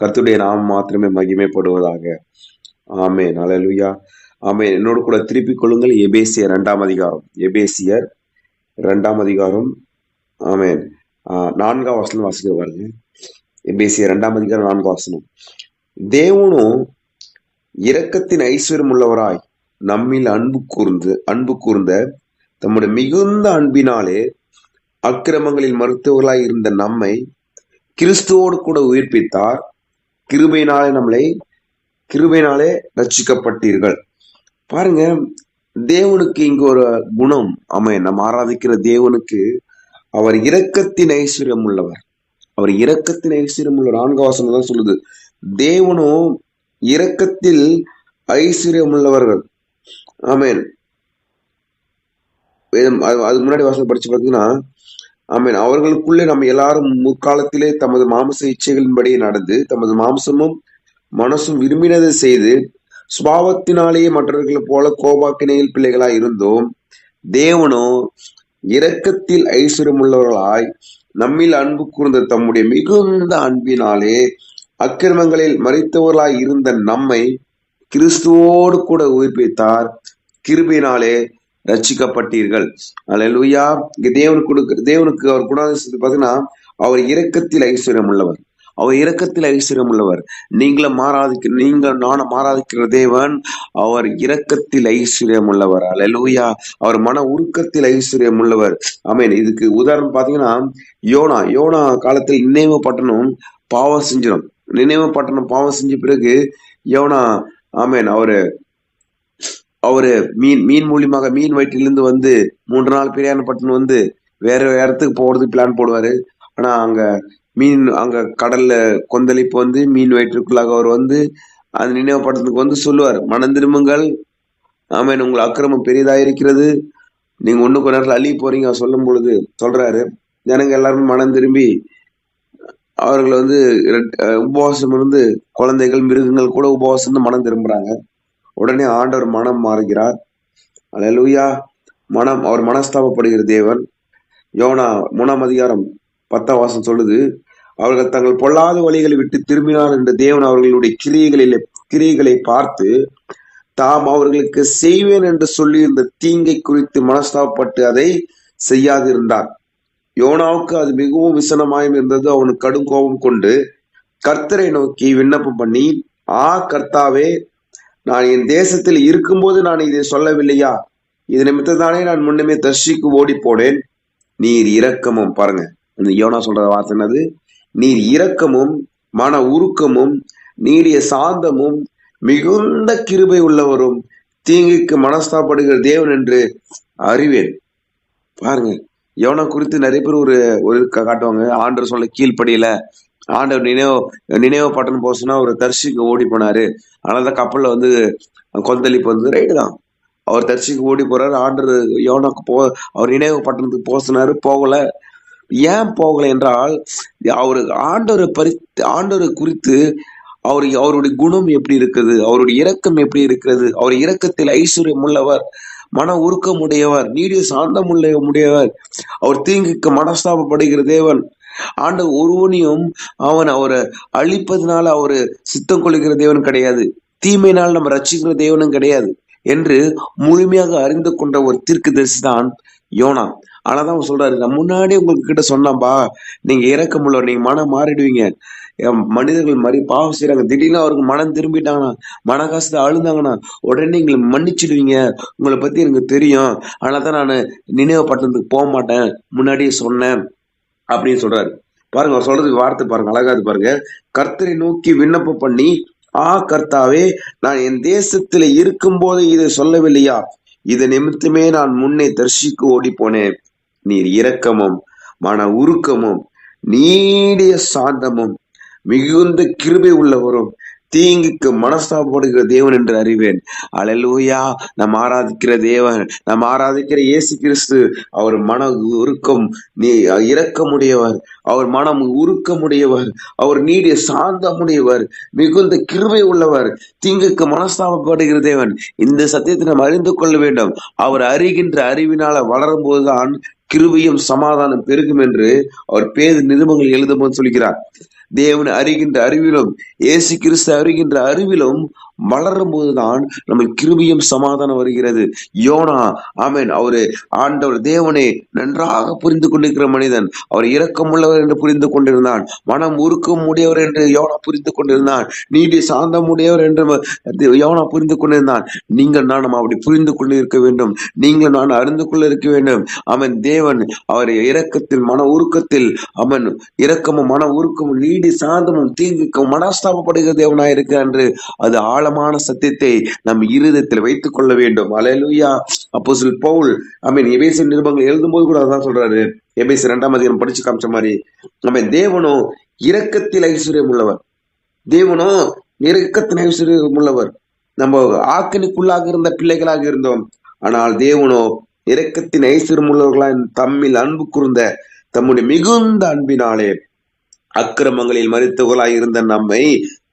கர்த்துடைய நாம் மாத்திரமே மகிமைப்படுவதாக. ஆமே நலலுயா ஆமே என்னோடு கூட திருப்பிக் கொள்ளுங்கள். எபேசியர் ரெண்டாம் அதிகாரம். எபேசியர் ரெண்டாம் அதிகாரம். ஆமேன். நான்காம் வசனம் வாசிக்க பாருங்க. எபேசியர் ரெண்டாம் அதிகாரம் நான்காம் வசனம். தேவனும் இரக்கத்தின் ஐஸ்வர்யம் உள்ளவராய் நம்மில் அன்பு கூர்ந்து அன்பு கூர்ந்த தம்முடைய மிகுந்த அன்பினாலே அக்கிரமங்களில் மருத்துவர்களாய் இருந்த நம்மை கிறிஸ்துவோடு கூட உயிர்ப்பித்தார். கிருபையினாலே நம்மளை கிருபையினாலே ரட்சிக்கப்பட்டீர்கள். பாருங்க தேவனுக்கு இங்கு ஒரு குணம் ஆமென் நம்ம ஆராதிக்கிற தேவனுக்கு அவர் இரக்கத்தின் ஐஸ்வர்யம் உள்ளவர். அவர் இரக்கத்தின் ஐஸ்வர்யம் உள்ளவர் நான்கு வசனம் தான் சொல்லுது. தேவனும் இரக்கத்தில் ஐஸ்வர்யம் உள்ளவர்கள். ஆமேன். அது அது முன்னாடி வாசனை படிச்சு பார்த்தீங்கன்னா ஆமென். அவர்களுக்குள்ளே நம்ம எல்லாரும் முற்காலத்திலே தமது மாம்ச இச்சைகளின்படி நடந்து தமது மாம்சமும் மனசும் விரும்பினதை செய்து சுபாவத்தினாலேயே மற்றவர்களைப் போல கோபாக்கினையில் பிள்ளைகளாய் இருந்தோம். தேவனோ இரக்கத்தில் ஐஸ்வர்யம் உள்ளவர்களாய் நம்மில் அன்பு கூர்ந்த தம்முடைய மிகுந்த அன்பினாலே அக்கிரமங்களில் மறைத்தவர்களாய் இருந்த நம்மை கிறிஸ்துவோடு கூட உயிர்ப்பித்தார். கிருபினாலே ரச்சிக்கப்பட்டீர்கள் அல்லேலூயா இங்க தேவன் கொடுக்க தேவனுக்கு அவர் குணாதிசத்து பார்த்தீங்கன்னா அவர் இரக்கத்தில் ஐஸ்வர்யம் உள்ளவர். அவர் இரக்கத்தில் ஐஸ்வர்யம் உள்ளவர். நீங்களும் மாறாதிக்க நீங்கள் நானும் மாறாதிக்கிற தேவன் அவர் இரக்கத்தில் ஐஸ்வர்யம் உள்ளவர். அல்லேலூயா அவர் மன உருக்கத்தில் ஐஸ்வர்யம் உள்ளவர். ஆமென் இதுக்கு உதாரணம் பாத்தீங்கன்னா யோனா யோனா காலத்தில் நினைவு பட்டணம் பாவம் செஞ்சிடும். நினைவு பட்டணம் பாவம் செஞ்ச பிறகு யோனா ஆமேன் அவரு அவரு மீன் மீன் மூலியமாக மீன் வயிற்றிலிருந்து வந்து மூன்று நாள் பிரியாணப்பட்டினம் வந்து வேற இடத்துக்கு போகிறதுக்கு பிளான் போடுவாரு. ஆனா அங்க மீன் அங்க கடல்ல கொந்தளிப்பு வந்து மீன் வயிற்றுக்குள்ளாக அவர் வந்து அந்த நினைவு பட்டணத்துக்கு வந்து சொல்லுவார். மனம் திரும்புங்கள். ஆமாம் உங்கள் அக்கிரமம் பெரிதா இருக்கிறது நீங்க ஒன்று கொஞ்ச நேரத்தில் அள்ளி போறீங்க. அவர் சொல்லும் பொழுது சொல்றாரு. ஜனங்க எல்லாரும் மனம் திரும்பி அவர்களை வந்து உபவாசம் இருந்து குழந்தைகள் மிருகங்கள் கூட உபவாசம் இருந்து மனம் திரும்புறாங்க. உடனே ஆண்டவர் மனம் மாறுகிறார். அலலூயா மனம் அவர் மனஸ்தாபப்படுகிற தேவன். யோனா மூணாம் அதிகாரம் பத்தாம் வாசம் சொல்லுது அவர்கள் தங்கள் பொல்லாத வழிகளை விட்டு திரும்பினார் என்ற தேவன் அவர்களுடைய கிரியைகளில் கிரியைகளை பார்த்து தாம் அவர்களுக்கு செய்வேன் என்று சொல்லி இருந்த தீங்கை குறித்து மனஸ்தாபப்பட்டு அதை செய்யாதிருந்தார். யோனாவுக்கு அது மிகவும் விசனமாயும் இருந்தது. அவனுக்கு கடும் கோபம் கொண்டு கர்த்தரை நோக்கி விண்ணப்பம் பண்ணி ஆ கர்த்தாவே நான் என் தேசத்தில் இருக்கும்போது நான் இதை சொல்லவில்லையா? இது நிமித்தத்தானே நான் முன்னமே தர்ஷிக்கு ஓடி போனேன் நீர் இரக்கமும் பாருங்க இந்த யோனா சொல்ற வார்த்தை என்னது? நீர் இரக்கமும் மன உருக்கமும் நீடிய சாந்தமும் மிகுந்த கிருபை உள்ளவரும் தீங்குக்கு மனஸ்தாப்படுகிற தேவன் என்று அறிவேன். பாருங்க யோனா குறித்து நிறைய பேர் ஒரு ஒரு கா- காட்டுவாங்க. ஆண்டர் சொல்ல கீழ்ப்படியில. ஆண்டவர் நினைவு நினைவு பட்டணம் போக ஒரு தர்ஷிக்கு ஓடி போனாரு. அதனாலதான் கப்பல்ல வந்து கொந்தளிப்பு வந்து ரைடு தான். அவர் தரிசிக்கு ஓடி போறாரு. ஆண்டவர் யோனாக்கு போ அவர் நினைவு பட்டணத்துக்கு போசினாரு போகல. ஏன் போகல என்றால் அவரு ஆண்டவரை பரி ஆண்டவரை குறித்து அவர் அவருடைய குணம் எப்படி இருக்குது? அவருடைய இரக்கம் எப்படி இருக்கிறது? அவர் இரக்கத்தில் ஐஸ்வர்யம் உள்ளவர் மன உருக்கம் உடையவர் நீடிய சாந்தம் உள்ள உடையவர். அவர் தீங்குக்கு மனஸ்தாபப்படுகிற தேவன். ஆண்டு ஒருவனையும் அவன் அவரை அழிப்பதனால அவரு சித்தம் கொள்கிற தேவன் கிடையாது. தீமையினால் நம்ம ரசிக்கிற தேவனும் கிடையாது என்று முழுமையாக அறிந்து கொண்ட ஒரு தீர்க்கதரிசி தான் யோனா. ஆனாதான் அவர் சொல்றாரு நான் முன்னாடியே உங்களுக்கு கிட்ட சொன்னாம்பா நீங்க இறக்கமுள்ளவர் நீங்க மனம் மாறிடுவீங்க. மனிதர்கள் மாதிரி பாவம் செய்யறாங்க திடீர்னு அவருக்கு மனம் திரும்பிட்டாங்கன்னா மன கஷ்டத்தை அழுந்தாங்கன்னா உடனே நீங்களை மன்னிச்சிடுவீங்க. உங்களை பத்தி எனக்கு தெரியும். அதனால தான் நான் நினைவு பட்டணத்துக்கு போக மாட்டேன் முன்னாடியே சொன்னேன். அப்படின்னு சொல்றாரு. பாருங்க அவர் சொல்றதுக்கு வார்த்தை பாருங்க அழகாது பாருங்க. கர்த்தரை நோக்கி விண்ணப்பம் பண்ணி ஆ கர்த்தாவே நான் என் தேசத்துல இருக்கும்போது இதை சொல்லவில்லையா? இது நிமித்தமே நான் முன்னே தரிசிக்கு ஓடி போனேன் நீர் இரக்கமும் மன உருக்கமும் நீடிய சாந்தமும் மிகுந்த கிருபை உள்ளவரும் தீங்குக்கு மனஸ்தாபப்படுகிற தேவன் என்று அறிவேன். அல்லேலூயா. நம் ஆராதிக்கிற தேவன் நாம் ஆராதிக்கிற இயேசு கிறிஸ்து அவர் மன உருக்கம் நீ இறக்கமுடையவர் அவர் மனம் உருக்கமுடையவர். அவர் நீடிய சாந்தமுடையவர். மிகுந்த கிருபை உள்ளவர். தீங்குக்கு மனஸ்தாபப்படுகிற தேவன். இந்த சத்தியத்தை நாம் அறிந்து கொள்ள வேண்டும். அவர் அறிகின்ற அறிவினால வளரும் போதுதான் கிருபையும் சமாதானம் பெருகும் என்று அவர் பேர் நிருபங்கள் எழுதும்போது சொல்கிறார். தேவனை அறிகின்ற அறிவிலும் இயேசு கிறிஸ்து அறிகின்ற அறிவிலும் வளரும் போதுதான் நம்ம கிருபியும் சமாதானம் வருகிறது. யோனா ஆமென். அவரு ஆண்டவர் தேவனே நன்றாக புரிந்து கொண்டிருக்கிற மனிதன். அவர் இரக்கமுள்ளவர் என்று புரிந்து கொண்டிருந்தான். மனம் உருக்கம் உடையவர் என்று யோனா புரிந்து கொண்டிருந்தான். நீடி சாந்தம் உடையவர் என்று யோனா புரிந்து கொண்டிருந்தான். நீங்கள் நானும் அப்படி புரிந்து கொண்டு இருக்க வேண்டும். நீங்கள் நான் அறிந்து கொள்ள இருக்க வேண்டும். அவன் தேவன் அவரை இரக்கத்தில் மன உருக்கத்தில் அவன் இரக்கமும் மன உருக்கமும் நீடி சாந்தமும் தீங்குக்கும் மனஸ்தாபப்படுகிற தேவனாய் என்று அது ஆழ ஆழமான சத்தியத்தை நம் இருதயத்தில் வைத்துக் கொள்ள வேண்டும். அலையலுயா அப்போ பவுல் ஐ மீன் எபேசி நிருபங்கள் எழுதும்போது கூட அதான் சொல்றாரு. எபேசி ரெண்டாம் அதிகாரம் படிச்சு காமிச்ச மாதிரி. நம்ம தேவனோ இரக்கத்தில் ஐஸ்வர்யம் உள்ளவர். தேவனோ இரக்கத்தின் ஐஸ்வர்யம் உள்ளவர். நம்ம ஆக்கினிக்குள்ளாக இருந்த பிள்ளைகளாக இருந்தோம். ஆனால் தேவனோ இரக்கத்தின் ஐஸ்வர்யம் உள்ளவர்களாய் தம்மில் அன்பு கூர்ந்த தம்முடைய மிகுந்த அன்பினாலே அக்கிரமங்களில் மறித்தவர்களாய் இருந்த நம்மை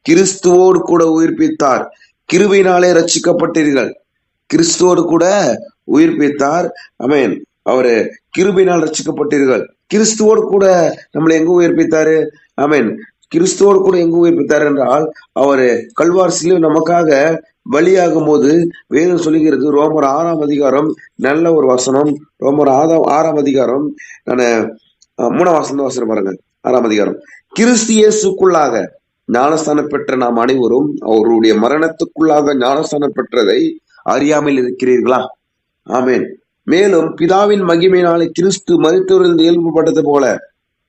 கிறிஸ்துவோடு கூட உயிர்ப்பித்தார். கிருவினாலே ரச்சிக்கப்பட்டீர்கள் கிறிஸ்துவோடு கூட உயிர்ப்பித்தார். அமேன் அவரு கிருபினால் ரச்சிக்கப்பட்டீர்கள் கிறிஸ்துவோடு கூட நம்மளை எங்க உயிர்ப்பித்தாரு? அமேன் கிறிஸ்துவோடு கூட எங்க உயிர்ப்பித்தார் என்றால் அவரு கல்வார் சிலுவை நமக்காக பலியாகும் போது வேதம் சொல்லுகிறது ரோமர் ஆறாம் அதிகாரம் நல்ல ஒரு வசனம். ரோமர் ஆறாம் ஆறாம் அதிகாரம் நான் மூணாம் வசனம் வசனம் பாருங்க. ஆறாம் அதிகாரம். கிறிஸ்து இயேசுக்குள்ளாக ஞானஸ்தானம் பெற்ற நாம் அனைவரும் அவருடைய மரணத்துக்குள்ளாக ஞானஸ்தானம் பெற்றதை அறியாமல் இருக்கிறீர்களா? ஆமேன். மேலும் பிதாவின் மகிமையினாலே கிறிஸ்து மருத்துவரில் இயல்புபட்டது போல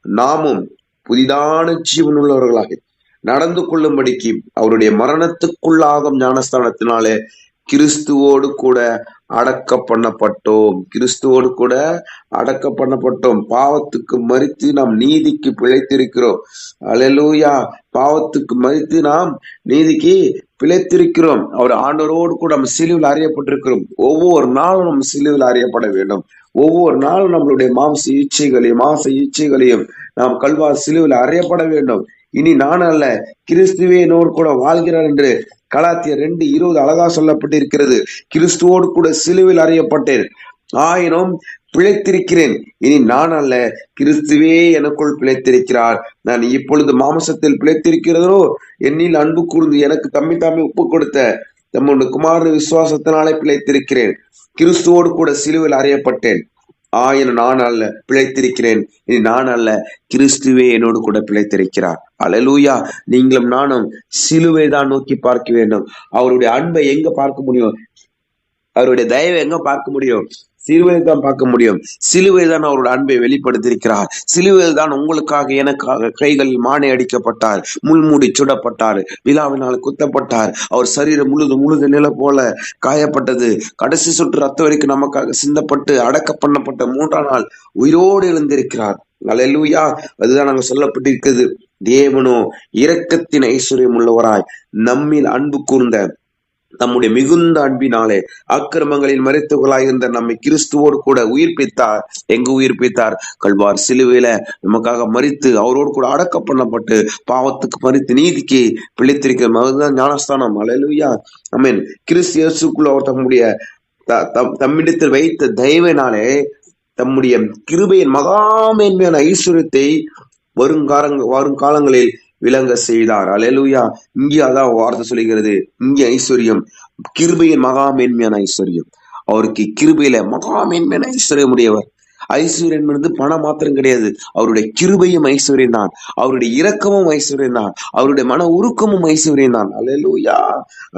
நாமும் புதிதான ஜீவன் உள்ளவர்களாக நடந்து கொள்ளும்படிக்கு அவருடைய மரணத்துக்குள்ளாகும் ஞானஸ்தானத்தினாலே கிறிஸ்துவோடு கூட அடக்க பண்ணப்பட்டோம் கிறிஸ்துவோடு கூட அடக்க பண்ணப்பட்டோம் பாவத்துக்கு மறித்து நாம் நீதிக்கு பிழைத்திருக்கிறோம். அலலூயா பாவத்துக்கு மறித்து நாம் நீதிக்கு பிழைத்திருக்கிறோம். அவர் ஆண்டவரோடு கூட நம்ம சிலுவில் அறியப்பட்டிருக்கிறோம். ஒவ்வொரு நாளும் நம்ம சிலுவில் அறியப்பட வேண்டும். ஒவ்வொரு நாளும் நம்மளுடைய மாம்ச இச்சைகளையும் மாச இச்சைகளையும் நாம் கல்வா சிலுவில் அறியப்பட வேண்டும். இனி நான் அல்ல கிறிஸ்துவே நோர் கூட வாழ்கிறார் என்று கலாத்தியர் ரெண்டு இருபது அழகா சொல்லப்பட்டிருக்கிறது. கிறிஸ்துவோடு கூட சிலுவில் அறியப்பட்டேன். ஆயினும் பிழைத்திருக்கிறேன். இனி நான் அல்ல கிறிஸ்துவே எனக்குள் பிழைத்திருக்கிறார். நான் இப்பொழுது மாமசத்தில் பிழைத்திருக்கிறதோ? என்னில் அன்பு கூர்ந்து எனக்கு தம்மி தாமி ஒப்பு கொடுத்த தம்முடைய குமாரன் விசுவாசத்தினாலே பிழைத்திருக்கிறேன். கிறிஸ்துவோடு கூட சிலுவில் அறியப்பட்டேன். ஆயினும் நான் அல்ல பிழைத்திருக்கிறேன். இனி நான் அல்ல கிறிஸ்துவே என்னோடு கூட பிழைத்திருக்கிறார். அலலூயா நீங்களும் நானும் சிலுவை தான் நோக்கி பார்க்க வேண்டும். அவருடைய அன்பை எங்க பார்க்க முடியும்? அவருடைய தயவை எங்க பார்க்க முடியும்? சிலுவையை தான் பார்க்க முடியும். சிலுவை தான் அவரோட அன்பை வெளிப்படுத்தியிருக்கிறார். சிலுவையில் தான் உங்களுக்காக எனக்காக கைகளில் மானை அடிக்கப்பட்டார் முள்மூடி சுடப்பட்டார் விழாவினால் குத்தப்பட்டார். அவர் சரீரம் முழுது முழுது நில போல காயப்பட்டது. கடைசி சுற்று ரத்த வரைக்கும் நமக்காக சிந்தப்பட்டு அடக்க பண்ணப்பட்ட மூன்றாம் நாள் உயிரோடு எழுந்திருக்கிறார். அல்லேலூயா அதுதான் நாங்க சொல்லப்பட்டிருக்கிறது. தேவனோ இரக்கத்தின் ஐஸ்வர்யம் உள்ளவராய் நம்மில் அன்பு கூர்ந்த நம்முடைய மிகுந்த அன்பினாலே அக்கிரமங்களில் மறைத்தவர்களாய் இருந்த நம்மை கிறிஸ்துவோடு கூட உயிர்ப்பித்தார். எங்கு உயிர்ப்பித்தார்? கல்வார் சிலுவையில நமக்காக மறித்து அவரோடு கூட அடக்க பண்ணப்பட்டு பாவத்துக்கு மறித்து நீதிக்கு பிழைத்திருக்கிற அதுதான் ஞானஸ்தானம். அலையலுயா அமீன் கிறிஸ்து இயேசுக்குள்ள அவர் தம்முடைய த- தம்- தம்மிடத்தில் வைத்த தயவினாலே தம்முடைய கிருபையின் மகாமேன்மையான ஐஸ்வர்யத்தை வரும் வருங்காலங்களில் விளங்க செய்தார். அலையலூயா இங்கே அதான் வார்த்தை சொல்லுகிறது. இங்கே ஐஸ்வர்யம். கிருபையின் மகாமேன்மையான ஐஸ்வர்யம். அவருக்கு கிருபையில மகாமேன்மையான ஐஸ்வர்யம் உடையவர். ஐஸ்வர்யம் என்பது பணம் மாத்திரம் கிடையாது. அவருடைய கிருபையும் ஐஸ்வர்யம் தான். அவருடைய இரக்கமும் ஐஸ்வர்யம் தான். அவருடைய மன உருக்கமும் ஐஸ்வர்யம் தான். அலலூயா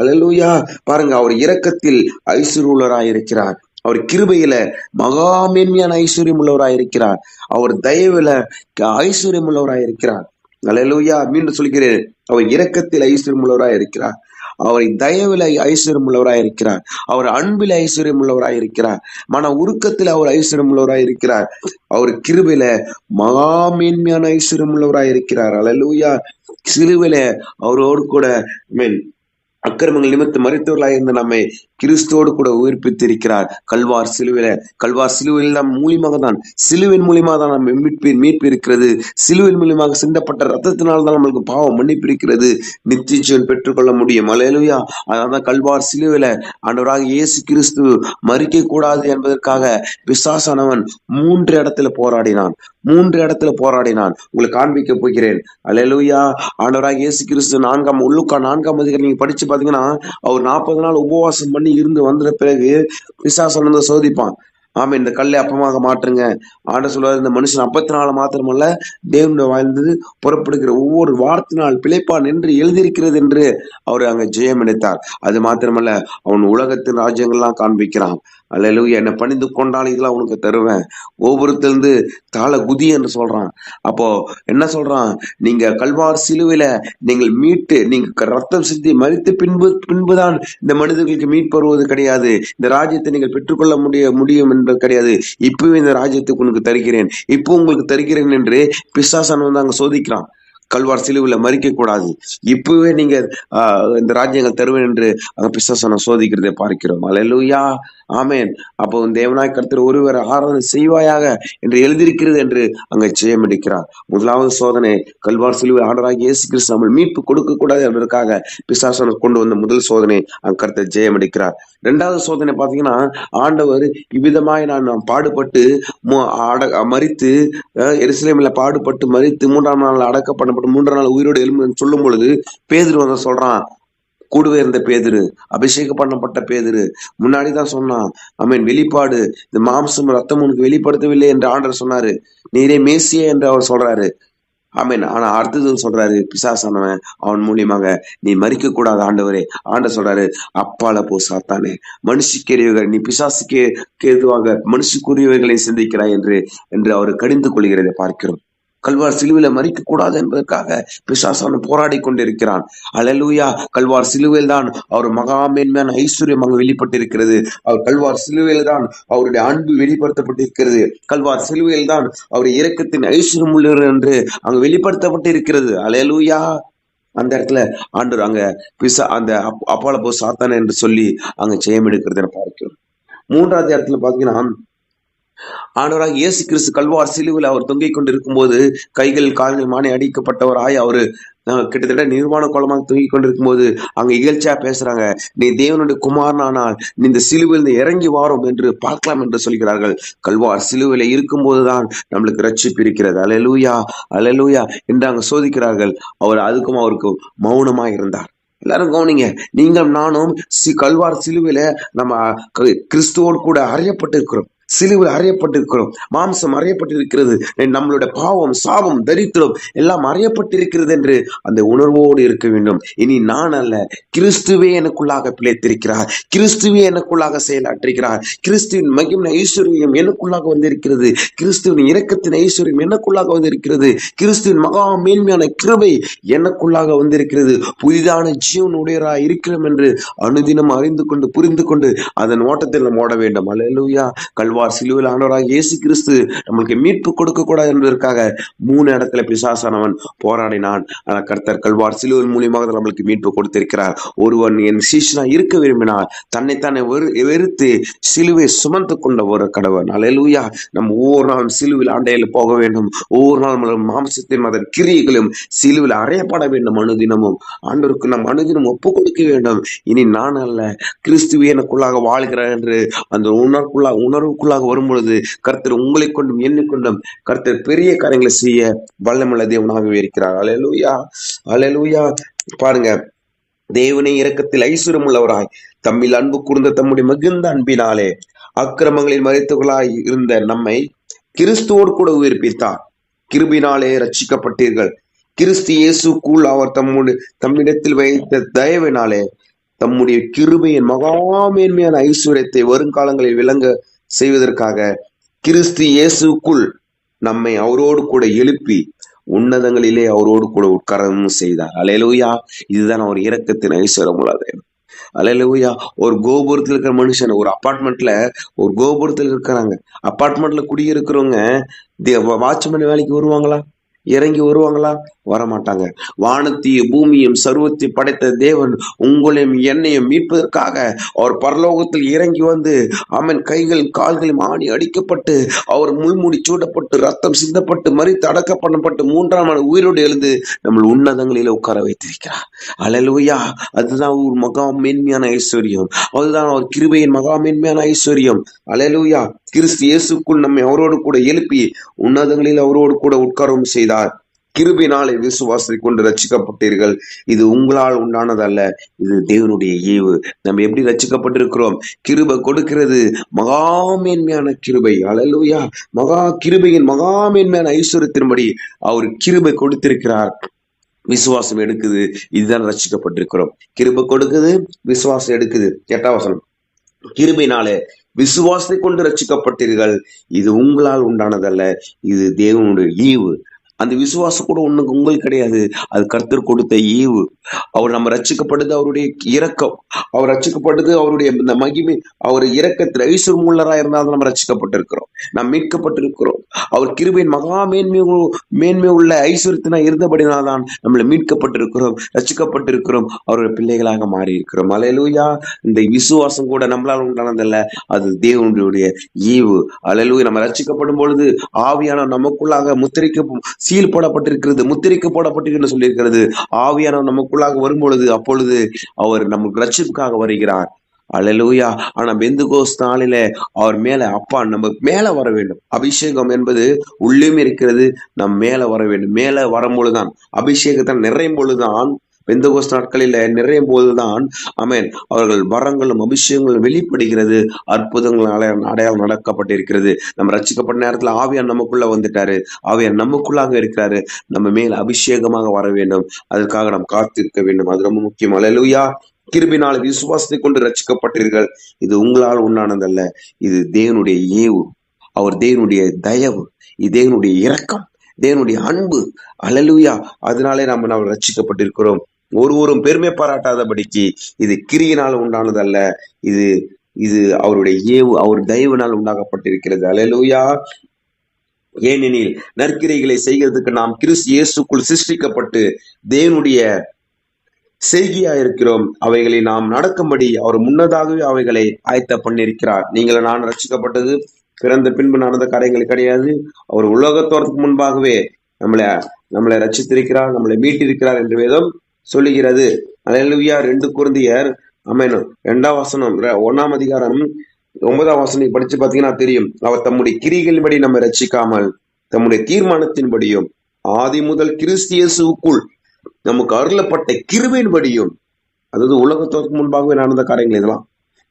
அலலூயா பாருங்க அவர் இரக்கத்தில் ஐஸ்வர்யுள்ளராய் இருக்கிறார். அவர் கிருபையில மகாமேன்மையான ஐஸ்வர்யம் உள்ளவராயிருக்கிறார் அவர் தயவுல ஐஸ்வர்யம் உள்ளவராயிருக்கிறார் அலையலூயா மீண்டும் சொல்கிறேன். அவர் இரக்கத்தில் ஐஸ்வர்யம் உள்ளவராய் இருக்கிறார். அவர் தயவில் ஐஸ்வர்யம் உள்ளவராய் இருக்கிறார். அவர் அன்பில் ஐஸ்வர்யம் உள்ளவராய் இருக்கிறார். மன உருக்கத்தில் அவர் ஐஸ்வர்யம் உள்ளவராய் இருக்கிறார். அவர் கிருபையில மகாமேன்மையான ஐஸ்வர்யம் உள்ளவராய் இருக்கிறார். அலலூயா சிறுவில அவரோடு கூட மீன் அக்கிரமங்கள் நிமித்து மறித்தவர்களாக இருந்த நம்மை கிறிஸ்துவோடு கூட உயிர்ப்பித்திருக்கிறார். கல்வார் சிலுவில கல்வார் சிலுவையில் நாம் மூலியமாக தான் சிலுவின் மூலியமாக தான் நம்ம மீட்பு மீட்பு இருக்கிறது சிலுவின் மூலியமாக சிந்தப்பட்ட ரத்தத்தினால் தான் நம்மளுக்கு பாவம் மன்னிப்பு இருக்கிறது நித்திய பெற்றுக்கொள்ள முடியும். அலையலுயா அதான் கல்வார் சிலுவில ஆண்டவராக இயேசு கிறிஸ்து மறிக்க கூடாது என்பதற்காக பிசாசானவன் மூன்று இடத்துல போராடினான். மூன்று இடத்துல போராடினான். உங்களை காண்பிக்க போகிறேன். அலையலுயா ஆண்டவராக இயேசு கிறிஸ்து நான்காம் உள்ளுக்கா நான்காம் அதிகாரி நீங்க படிச்சு பாத்தீங்கன்னா அவர் நாற்பது நாள் உபவாசம் பண்ணி இருந்து வந்த பிறகு பிசாசன் வந்து சோதிப்பான். ஆமா இந்த கல்லை அப்பமாக மாற்றுங்க. ஆண்ட சொல்லுவார் இந்த மனுஷன் அப்பத்தினால மாத்திரமல்ல தேவனுடைய வாழ்ந்தது புறப்படுகிற ஒவ்வொரு வார்த்தையினால் பிழைப்பான் என்று எழுதியிருக்கிறது என்று அவர் அங்க ஜெயம் நினைத்தார் அது மாத்திரமல்ல அவன் உலகத்தின் ராஜ்யங்கள்லாம் காண்பிக்கிறான். அல்லேலூயா என்னை பணிந்து கொண்டால் இதெல்லாம் உனக்கு தருவேன். கோபுரத்திலிருந்து தாழ குதி என்று சொல்றான். அப்போ என்ன சொல்றான்? நீங்க கல்வார் சிலுவையில நீங்கள் மீட்டு நீங்க ரத்தம் சிந்தி மறித்து பின்பு பின்புதான் இந்த மனிதர்களுக்கு மீட்பருவது கிடையாது. இந்த ராஜ்யத்தை நீங்கள் பெற்றுக்கொள்ள முடிய முடியும் என்பது கிடையாது. இப்பவே இந்த ராஜ்யத்துக்கு உனக்கு தருகிறேன். இப்போ உங்களுக்கு தருகிறேன் என்று பிசாசன் வந்து அங்க சோதிக்கிறான். கல்வார் சிலுவில மறிக்க கூடாது இப்பவே நீங்க ஆஹ், இந்த ராஜ்யங்கள் தருவேன் என்று அங்க பிசாசனம் சோதிக்கிறதை பார்க்கிறோம். அல்லேலூயா ஆமேன். அப்போ தேவனாய் கருத்தர் ஒருவர் ஆராதனை செய்வாயாக என்று எழுதியிருக்கிறது என்று அங்க ஜெயம் எடுக்கிறார் முதலாவது சோதனை கல்வார் சிலுவை ஆண்டராக இயேசு கிறிஸ்து நம்ம மீட்பு கொடுக்க கூடாது என்பதற்காக பிசாசனம் கொண்டு வந்த முதல் சோதனை அங்க கருத்தர் ஜெயம் எடுக்கிறார் இரண்டாவது சோதனை பாத்தீங்கன்னா ஆண்டவர் இவ்விதமாய் நான் பாடுபட்டு அட- மரித்து எருசலேமில் பாடுபட்டு மறித்து மூன்றாம் நாள் அடக்கப்படப்பட்டு மூன்று நாள் உயிரோடு எழும்பு சொல்லும் பொழுது பேதிரு வந்து சொல்றான் கூடவே இருந்த பேதிரு அபிஷேகம் பண்ணப்பட்ட பேதிரு. முன்னாடி தான் சொன்னான் மீன் வெளிப்பாடு இந்த மாம்சம் ரத்தம் உனக்கு வெளிப்படுத்தவில்லை என்று ஆண்டர் சொன்னாரு. நீரே மேசிய என்று அவர் சொல்றாரு. ஆமீன் ஆனா அடுத்தது சொல்றாரு பிசாசானவன் அவன் மூலியமாக நீ மறிக்க கூடாது ஆண்டவரே ஆண்ட சொல்றாரு. அப்பால போ சாத்தானே மனுஷிக்கேரியவர்கள் நீ பிசாசுக்கே கேதுவாக மனுஷிக்குரியவர்களை சிந்திக்கிறாய் என்று என்று அவர் கடிந்து கொள்கிறதை பார்க்கிறோம். கல்வார் சிலுவையில மறிக்க கூடாது என்பதற்காக பிசாசான போராடி கொண்டிருக்கிறான். அலலூயா கல்வார் சிலுவையில் தான் அவர் மகா மேன்மையான ஐஸ்வர்யம் அங்கு வெளிப்பட்டிருக்கிறது. அவர் கல்வார் சிலுவையில் தான் அவருடைய அன்பு வெளிப்படுத்தப்பட்டிருக்கிறது. கல்வார் சிலுவையில் தான் அவருடைய இறக்கத்தின் ஐஸ்வர்யம் உள்ளவர் என்று அங்கு வெளிப்படுத்தப்பட்டிருக்கிறது. அலலூயா அந்த இடத்துல ஆண்டவர் அங்க பிசா அந்த அப்பால போ சாத்தானே என்று சொல்லி அங்க ஜெயம் எடுக்கிறத பார்க்கிறோம். மூன்றாவது இடத்துல பாத்தீங்கன்னா ஆண்டவராக இயேசு கிறிஸ்து கல்வார் சிலுவில் அவர் தொங்கிக் கொண்டிருக்கும் போது கைகள் கால்கள் மானி அடிக்கப்பட்டவராய் அவரு கிட்டத்தட்ட நிர்வாண கோலமாக தூங்கிக் கொண்டிருக்கும் போது அங்க இகழ்ச்சியா பேசுறாங்க. நீ தேவனுடைய குமாரனானால் நீ இந்த சிலுவையில் இறங்கி வாரோம் என்று பார்க்கலாம் என்று சொல்கிறார்கள். கல்வார் சிலுவையில இருக்கும் போதுதான் நம்மளுக்கு ரட்சிப்பு இருக்கிறது. அலலூயா அலலூயா என்று அங்க சோதிக்கிறார்கள். அவர் அதுக்கும் அவருக்கு மௌனமாக இருந்தார். எல்லாரும் கவனிங்க நீங்கள் நானும் சி கல்வார் சிலுவையில நம்ம கிறிஸ்துவோடு கூட அறையப்பட்டிருக்கிறோம். சிலுவில் அறையப்பட்டிருக்கிறோம். மாம்சம் அறையப்பட்டிருக்கிறது. நம்மளுடைய பாவம் சாபம் தரித்திரம் எல்லாம் அறையப்பட்டிருக்கிறது என்று அந்த உணர்வோடு இருக்க வேண்டும். இனி நான் அல்ல கிறிஸ்துவே எனக்குள்ளாக பிழைத்திருக்கிறார். கிறிஸ்துவே எனக்குள்ளாக செயலாற்றுகிறார். கிறிஸ்துவின் மகிமின் ஐஸ்வர்யம் எனக்குள்ளாக வந்திருக்கிறது. கிறிஸ்துவின் இரக்கத்தின் ஐஸ்வர்யம் எனக்குள்ளாக வந்திருக்கிறது. கிறிஸ்துவின் மகா மேன்மையான கிருபை எனக்குள்ளாக வந்திருக்கிறது. புதிதான ஜீவன் உடையராய் இருக்கிறோம் என்று அனுதினம் அறிந்து கொண்டு புரிந்து கொண்டு அதன் ஓட்டத்தில் நாம் ஓட வேண்டும். அல்லேலூயா கல்வார் சிலுவையில் ஆண்டவராக இயேசு கிறிஸ்து நம்மளுக்கு மீட்பு கொடுக்க கூடாது என்பதற்காக மூணு இடத்துல பிசாசானவன் போராடினான். ஆனால் கர்த்தர் கல்வார் சிலுவல் மூலியமாக நம்மளுக்கு மீட்பு கொடுத்திருக்கிறார். ஒருவன் என் சீஷனா இருக்க விரும்பினால் தன்னைத்தானே வெறு வெறுத்து சிலுவை சுமந்து கொண்ட ஒரு கடவன் அலையலூயா நம்ம ஒவ்வொரு நாளும் சிலுவில் ஆண்டையில் போக வேண்டும். ஒவ்வொரு நாளும் மாம்சத்தின் அதன் கிரியைகளும் சிலுவில் அறையப்பட வேண்டும் அனுதினமும். ஆண்டவருக்கு நம் அனுதினம் ஒப்பு கொடுக்க வேண்டும். இனி நான் அல்ல கிறிஸ்துவே எனக்குள்ளாக வாழ்கிறார் என்று அந்த உணர்வுக்குள்ளாக உணர்வுக்குள்ள வரும் வரும்பொழுது கர்த்தர் உங்களை கொண்டும் எண்ணிக்கொண்டும் கர்த்தர் பெரிய காரியங்களை செய்ய வல்லமுள்ள தேவனாகவே இருக்கிறார். அலையலூயா அலையலூயா பாருங்க தேவனை இரக்கத்தில் ஐஸ்வரம் உள்ளவராய் தம்மில் அன்பு கூர்ந்த தம்முடைய மிகுந்த அன்பினாலே அக்கிரமங்களில் மறைத்துகளாய் இருந்த நம்மை கிறிஸ்துவோடு கூட உயிர்ப்பித்தார். கிருபினாலே ரட்சிக்கப்பட்டீர்கள் கிறிஸ்து இயேசுக்குள் அவர் தம்முடைய தம்மிடத்தில் வைத்த தயவினாலே தம்முடைய கிருபையின் மகாமேன்மையான ஐஸ்வர்யத்தை வருங்காலங்களில் விளங்க செய்வதற்காக கிறிஸ்து இயேசுக்குள் நம்மை அவரோடு கூட எழுப்பி உன்னதங்களிலே அவரோடு கூட உட்காரவும் செய்தார். அலையலூயா இதுதான் அவர் இறக்கத்தின் ஐஸ்வரம் உள்ளது அலையலூயா ஒரு கோபுரத்தில் இருக்கிற மனுஷன் ஒரு அப்பார்ட்மெண்ட்ல ஒரு கோபுரத்தில் இருக்கிறாங்க. அப்பார்ட்மெண்ட்ல குடியிருக்கிறவங்க வாட்ச்மேன் வேலைக்கு வருவாங்களா? இறங்கி வருவாங்களா? வரமாட்டாங்க. வானத்தையும் பூமியும் சருவத்தை படைத்த தேவன் உங்களையும் என்னையும் மீட்பதற்காக அவர் பரலோகத்தில் இறங்கி வந்து அவன் கைகள் கால்களும் ஆணி அடிக்கப்பட்டு அவர் முள்முடி சூடப்பட்டு ரத்தம் சிந்தப்பட்டு மறித்து அடக்க பண்ணப்பட்டு மூன்றாம் நாள் உயிரோடு எழுந்து நம்ம உன்னதங்களில் உட்கார வைத்திருக்கிறார். அழலுவையா அதுதான் ஒரு மகா மேன்மையான ஐஸ்வர்யம். அதுதான் அவர் கிருபையின் மகா மேன்மையான ஐஸ்வர்யம். அலலுயா கிறிஸ்து இயேசுக்குள் நம்மை அவரோடு கூட எழுப்பி உன்னதங்களில் அவரோடு கூட உட்காரவும் செய்தார். கிருபினாலே விசுவாசத்தை கொண்டு ரச்சிக்கப்பட்டீர்கள் இது உங்களால் உண்டானதல்ல. இது தேவனுடைய ஈவு. நம்ம எப்படி ரச்சிக்கப்பட்டிருக்கிறோம் கிருபை கொடுக்கிறது. மகாமேன்மையான கிருபை. அழலுயா மகா கிருபையின் மகாமேன்மையான ஐஸ்வர்யத்தின்படி அவர் கிருபை கொடுத்திருக்கிறார். விசுவாசம் எடுக்குது. இதுதான் ரச்சிக்கப்பட்டிருக்கிறோம் கிருபை கொடுக்குது விசுவாசம் எடுக்குது. எட்டாவசனம் கிருபினாலே விசுவாசத்தை கொண்டு ரச்சிக்கப்பட்டீர்கள் இது உங்களால் உண்டானதல்ல. இது தேவனுடைய ஈவு. அந்த விசுவாசம் கூட ஒண்ணுக்கு உங்களுக்கு கிடையாது. அது கர்த்தர் கொடுத்த ஈவு. அவர் நம்ம ரச்சிக்கப்படுது அவருடைய இரக்கம். அவர் ரட்சிக்கப்படுது அவருடைய இந்த மகிமை. அவர் இரக்கத்தில் ஐஸ்வர் மூலரா இருந்தாலும் நம்ம ரச்சிக்கப்பட்டிருக்கிறோம் நாம் மீட்கப்பட்டிருக்கிறோம். அவர் கிருபையின் மகா மேன்மை மேன்மை உள்ள ஐஸ்வர்யத்தினா இருந்தபடினால்தான் நம்மளை மீட்கப்பட்டிருக்கிறோம் ரச்சிக்கப்பட்டிருக்கிறோம் அவருடைய பிள்ளைகளாக மாறி இருக்கிறோம் அலையலூயா. இந்த விசுவாசம் கூட நம்மளால் உண்டானதல்ல. அது தேவனுடைய ஈவு. அலையலூயா. நம்ம ரச்சிக்கப்படும் பொழுது ஆவியான நமக்குள்ளாக முத்திரிக்க சீல் போடப்பட்டிருக்கிறது முத்திரைக்கு போடப்பட்டிருக்கிறது சொல்லியிருக்கிறது. ஆவியானவர் நமக்குள்ளாக வரும்பொழுது அப்பொழுது அவர் நமக்கு ரட்சிப்புக்காக வருகிறார். அல்லேலூயா. ஆனா பெந்துகோஸ் நாளில அவர் மேல அப்பா நம்ம மேல வர வேண்டும். அபிஷேகம் என்பது உள்ளேயும் இருக்கிறது நம் மேல வர வேண்டும். மேல வரும்பொழுதுதான் அபிஷேகத்தை நிறையும் பொழுதுதான் பெந்தகோஸ் நாட்களில் நிறையும் போதுதான். அமேன் அவர்கள் வரங்களும் அபிஷேகங்களும் வெளிப்படுகிறது. அற்புதங்களால அடையாளம் நடக்கப்பட்டிருக்கிறது. நம்ம ரச்சிக்கப்பட்ட நேரத்துல ஆவியார் நமக்குள்ள வந்துட்டாரு. ஆவியார் நமக்குள்ளாக இருக்கிறாரு. நம்ம மேல் அபிஷேகமாக வர வேண்டும். அதற்காக நாம் காத்திருக்க வேண்டும். அது ரொம்ப முக்கியம். அலலுயா கிருபினால் விசுவாசத்தை கொண்டு ரச்சிக்கப்பட்டீர்கள் இது உங்களால் உண்டானதல்ல. இது தேவனுடைய ஏவு. அவர் தேவனுடைய தயவு. இது தேவனுடைய இரக்கம். தேவனுடைய அன்பு. அல்லேலூயா அதனாலே நம்ம நாம் ரச்சிக்கப்பட்டிருக்கிறோம் ஒருவரும் பெருமை பாராட்டாதபடிக்கு இது கிரியினால் உண்டானதல்ல. இது இது அவருடைய ஏவு அவர் தயவுனால் உண்டாக்கப்பட்டிருக்கிறது. அலலூயா ஏனெனில் நற்கிரைகளை செய்கிறதுக்கு நாம் கிறிஸ்து இயேசுக்குள் சிருஷ்டிக்கப்பட்டு தேவனுடைய செய்கியா இருக்கிறோம் அவைகளை நாம் நடக்கும்படி அவர் முன்னதாகவே அவைகளை ஆயத்த பண்ணியிருக்கிறார். நீங்கள் நான் ரசிக்கப்பட்டது பிறந்த பின்பு நடந்த காரியங்கள் கிடையாது. அவர் உலகத்தோரத்துக்கு முன்பாகவே நம்மளை நம்மளை ரச்சித்திருக்கிறார் நம்மளை மீட்டிருக்கிறார் என்று வேதம் சொல்லுகிறது. அலையலுவியா ரெண்டு குருந்தியர் அமேனும் ரெண்டாம் வசனம் ஒன்னாம் அதிகாரம் ஒன்பதாம் வசனம் படிச்சு பாத்தீங்கன்னா தெரியும். அவர் தம்முடைய கிரிகளின்படி நம்ம ரசிக்காமல் தம்முடைய தீர்மானத்தின்படியும் ஆதி முதல் கிறிஸ்தியசுக்குள் நமக்கு அருளப்பட்ட கிருபையின்படியும் அதாவது உலகத்திற்கு முன்பாகவே நடந்த காரியங்கள் இதெல்லாம்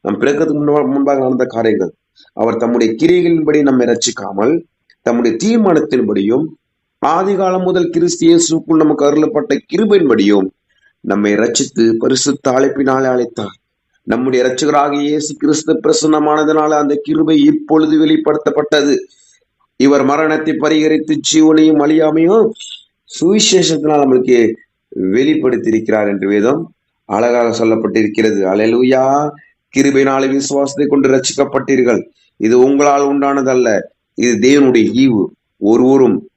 நம் பிறக்கத்துக்கு முன்பாக முன்பாக நடந்த காரியங்கள் அவர் தம்முடைய கிரிகளின்படி நம்மை ரசிக்காமல் தம்முடைய தீர்மானத்தின்படியும் ஆதி காலம் முதல் கிறிஸ்தியேசுக்குள் நமக்கு அருளப்பட்ட கிருபையின்படியும் நம்மை ரச்சித்து பரிசுத்த அழைப்பினாலே அழைத்தார். நம்முடைய இரட்சகராக இயேசு கிறிஸ்து பிரசன்னமானதனால அந்த கிருபை இப்பொழுது வெளிப்படுத்தப்பட்டது. இவர் மரணத்தை பரிகரித்து ஜீவனையும் அழியாமையும் சுவிசேஷத்தினால் நம்மளுக்கு வெளிப்படுத்தியிருக்கிறார் என்று வேதம் அழகாக சொல்லப்பட்டிருக்கிறது. அலையலூயா. கிருபையினாலே விசுவாசத்தை கொண்டு ரச்சிக்கப்பட்டீர்கள் இது உங்களால் உண்டானதல்ல. இது தேவனுடைய ஈவு. ஒருவரும்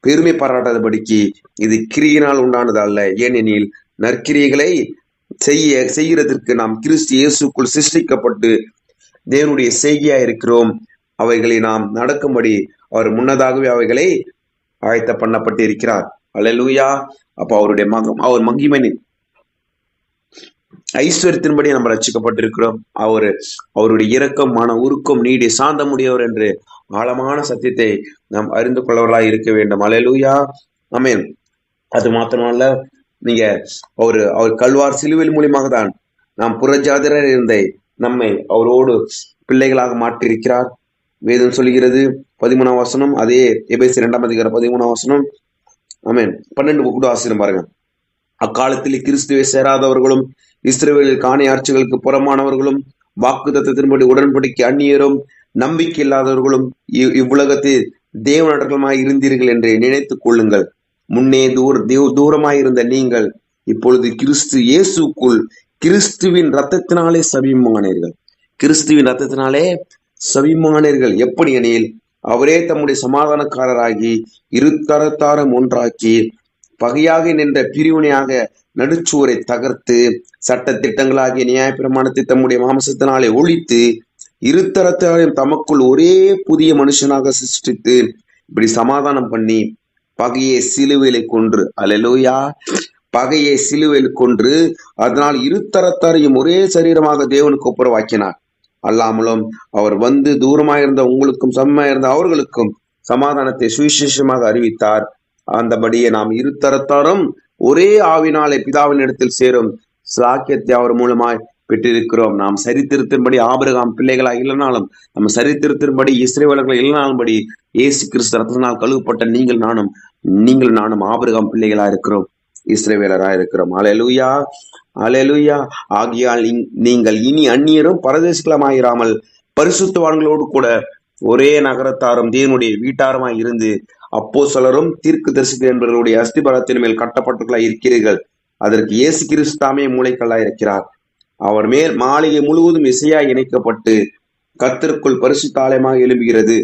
பெருமை பாராட்டாதபடிக்கு இது கிரியினால் உண்டானதல்ல. ஏனெனில் நற்கிரிகளை செய்ய செய்கிறதற்கு நாம் கிறிஸ்து இயேசுக்குள் சிருஷ்டிக்கப்பட்டு தேவனுடைய செய்கியா இருக்கிறோம். அவைகளை நாம் நடக்கும்படி அவர் முன்னதாகவே அவைகளை ஆயத்த பண்ணப்பட்டு இருக்கிறார் அலலூயா அப்ப அவருடைய மகம் அவர் மகிமனின் ஐஸ்வர்யத்தின்படி நம்ம ரசிக்கப்பட்டிருக்கிறோம் அவர் அவருடைய இரக்கம் மன உருக்கம் நீடி சாந்தமுடையவர் என்று ஆழமான சத்தியத்தை நாம் அறிந்து கொள்ளவர்களாய் இருக்க வேண்டும். அலையலூயா அமேன் அது மாத்திரமல்ல நீங்க அவர் அவர் கல்வார் சிலுவில் மூலியமாக தான் நாம் புறஜாதிரர் இருந்த நம்மை அவரோடு பிள்ளைகளாக மாற்றியிருக்கிறார். வேதம் சொல்கிறது பதிமூணாம் வசனம் அதே எபேசி இரண்டாம் அதிகார பதிமூணாம் வசனம். ஆமேன். பன்னெண்டு கூட ஆசிரியம் பாருங்க. அக்காலத்தில் கிறிஸ்துவை சேராதவர்களும் விஸ்ரவர்களின் காணி ஆட்சிகளுக்கு புறமானவர்களும் வாக்கு தத்துவத்தின்படி உடன்படிக்கை அந்நியரும் நம்பிக்கை இல்லாதவர்களும் இவ்- இவ்வுலகத்தில் தேவனடர்களமாய் இருந்தீர்கள் என்று நினைத்துக் கொள்ளுங்கள். முன்னே தூர தேவ- தூரமாயிருந்த நீங்கள் இப்பொழுது கிறிஸ்து இயேசுக்குள் கிறிஸ்துவின் ரத்தத்தினாலே சபிமானீர்கள் கிறிஸ்துவின் ரத்தத்தினாலே சபிமானீர்கள் எப்படி எனில் அவரே தம்முடைய சமாதானக்காரராகி இருதரத்தாரும் ஒன்றாக்கி பகையாக நின்ற பிரிவினையாக நடுச்சுவரை தகர்த்து சட்ட திட்டங்களாகிய நியாயப்பிரமாணத்தை தம்முடைய மாமசத்தினாலே ஒழித்து இருத்தரத்தாரையும் தமக்குள் ஒரே புதிய மனுஷனாக சிருஷ்டித்து இப்படி சமாதானம் பண்ணி பகையை சிலுவையிலே கொன்று. அலலூயா பகையை சிலுவையில் கொன்று அதனால் இருதரத்தாரையும் ஒரே சரீரமாக தேவனுக்கு ஒப்புரவாக்கினார். அல்லாமலும் அவர் வந்து தூரமாயிருந்த உங்களுக்கும் சமமாயிருந்த அவர்களுக்கும் சமாதானத்தை சுவிசேஷமாக அறிவித்தார். அந்தபடியே நாம் இருத்தரத்தாரும் ஒரே ஆவினாலே பிதாவின் இடத்தில் சேரும். சாக்கியத்தை அவர் மூலமாய் பெற்றிருக்கிறோம். நாம் சரித்திருத்தின்படி ஆபிரகாம் பிள்ளைகளாக இல்லைனாலும் நம்ம சரித்திருத்தின்படி இஸ்ரேவலர்கள் இல்லைனாலும்படி இயேசு கிறிஸ்து ரத்தத்தினால் கழுவப்பட்ட நீங்கள் நானும் நீங்கள் நானும் ஆபிரகாம் பிள்ளைகளா இருக்கிறோம். இஸ்ரேவேலரா இருக்கிறோம். அலையலூயா அலையலூயா ஆகியால் நீங்கள் இனி அந்நியரும் பரதேசிகளமாயிராமல் பரிசுத்தவான்களோடு கூட ஒரே நகரத்தாரும் தேவனுடைய வீட்டாருமாய் இருந்து அப்போ சிலரும் தீர்க்கு தரிசித்து என்பவர்களுடைய அஸ்திபலத்தின் மேல் கட்டப்பட்டுக்களாய் இருக்கிறீர்கள். அதற்கு இயேசு கிறிஸ்து தாமே மூளைக்கல்லாய் இருக்கிறார். அவர் மேல் மாளிகை முழுவதும் இசையாய் இணைக்கப்பட்டு கர்த்தருக்குள் பரிசுத்தாலயமாக எழும்புகிறது.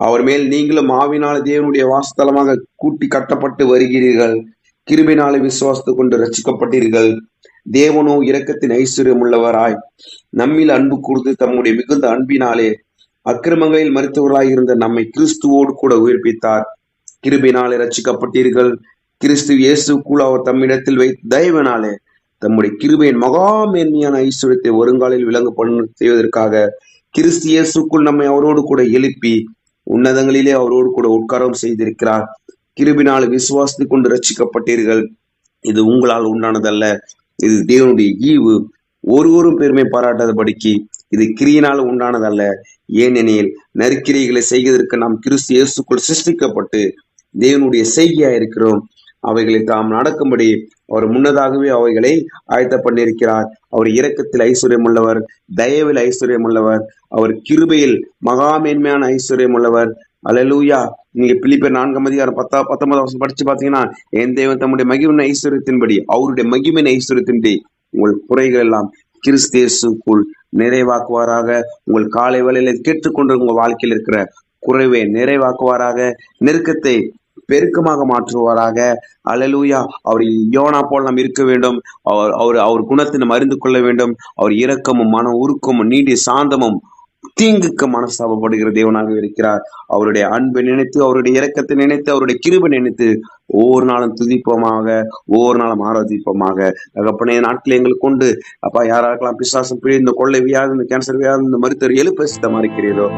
அவர் மேல் நீங்களும் ஆவினால தேவனுடைய வாசத்தலமாக கூட்டி கட்டப்பட்டு வருகிறீர்கள். கிருபினாலே விசுவாசத்து கொண்டு ரசிக்கப்பட்டீர்கள் தேவனோ இரக்கத்தின் ஐஸ்வர்யம் உள்ளவராய். நம்மில் அன்பு கூர்ந்து தம்முடைய மிகுந்த அன்பினாலே அக்கிரமங்களில் மறித்தவர்களாய் இருந்த நம்மை கிறிஸ்துவோடு கூட உயிர்ப்பித்தார். கிருபினாலே ரசிக்கப்பட்டீர்கள் கிறிஸ்து இயேசுக்குள் அவர் தம்மிடத்தில் வைத்து தயவினாலே தம்முடைய கிருபையின் மகா மேன்மையான ஐஸ்வர்யத்தை வருங்காலில் விளங்க செய்வதற்காக கிறிஸ்து இயேசுக்குள் நம்மை அவரோடு கூட எழுப்பி உன்னதங்களிலே அவரோடு கூட உட்காரம் செய்திருக்கிறார். கிருபினால் விசுவாசித்து கொண்டு ரட்சிக்கப்பட்டீர்கள் இது உங்களால் உண்டானதல்ல. இது தேவனுடைய ஈவு. ஒருவரும் பெருமை பாராட்டாதபடிக்கு இது கிரியினால் உண்டானதல்ல. ஏனெனில் நற்கிரிகளை செய்வதற்கு நாம் கிறிஸ்து இயேசுக்குள் சிருஷ்டிக்கப்பட்டு தேவனுடைய செய்கையா இருக்கிறோம் அவைகளை தாம் நடக்கும்படி அவர் முன்னதாகவே அவைகளை ஆயத்த பண்ணியிருக்கிறார் அவர் இரக்கத்தில் ஐஸ்வர்யம் உள்ளவர் தயவில் ஐஸ்வர்யம் உள்ளவர் அவர் கிருபையில் மகா மேன்மையான ஐஸ்வர்யம் உள்ளவர் அலலூயா நீங்க பிலிப்பியர் நான்காம் அதிகாரம் பத்தா பத்தொன்பதாம் வருஷம் படிச்சு பாத்தீங்கன்னா என் தெய்வம் தம்முடைய மகிமின் ஐஸ்வர்யத்தின்படி அவருடைய மகிமின் ஐஸ்வர்யத்தின்படி உங்கள் குறைகள் எல்லாம் கிறிஸ்தேசுக்குள் நிறைவாக்குவாராக. உங்கள் காலை வேலையில கேட்டுக்கொண்டு உங்க வாழ்க்கையில் இருக்கிற குறைவை நிறைவாக்குவாராக. நெருக்கத்தை பெருக்கமாக மாற்றுவாராக. அலலூயா அவர் யோனா போல் நாம் இருக்க வேண்டும். அவர் அவர் அவர் குணத்தை நாம் அறிந்து கொள்ள வேண்டும். அவர் இரக்கமும் மன உருக்கமும் நீடிய சாந்தமும் தீங்குக்கு மனஸ்தாபப்படுகிற தேவனாக இருக்கிறார். அவருடைய அன்பை நினைத்து அவருடைய இரக்கத்தை நினைத்து அவருடைய கிருபை நினைத்து ஒவ்வொரு நாளும் துதிப்போமாக ஒவ்வொரு நாளும் ஆராதிப்போமாக. தகப்பனைய நாட்களை எங்களுக்கு கொண்டு அப்பா யாராருக்கெல்லாம் பிசாசம் பிழை இந்த கொள்ளை வியாதி இந்த கேன்சர் வியாதி இந்த மருத்துவர் எழுப்ப சித்தமா இருக்கிறீரோ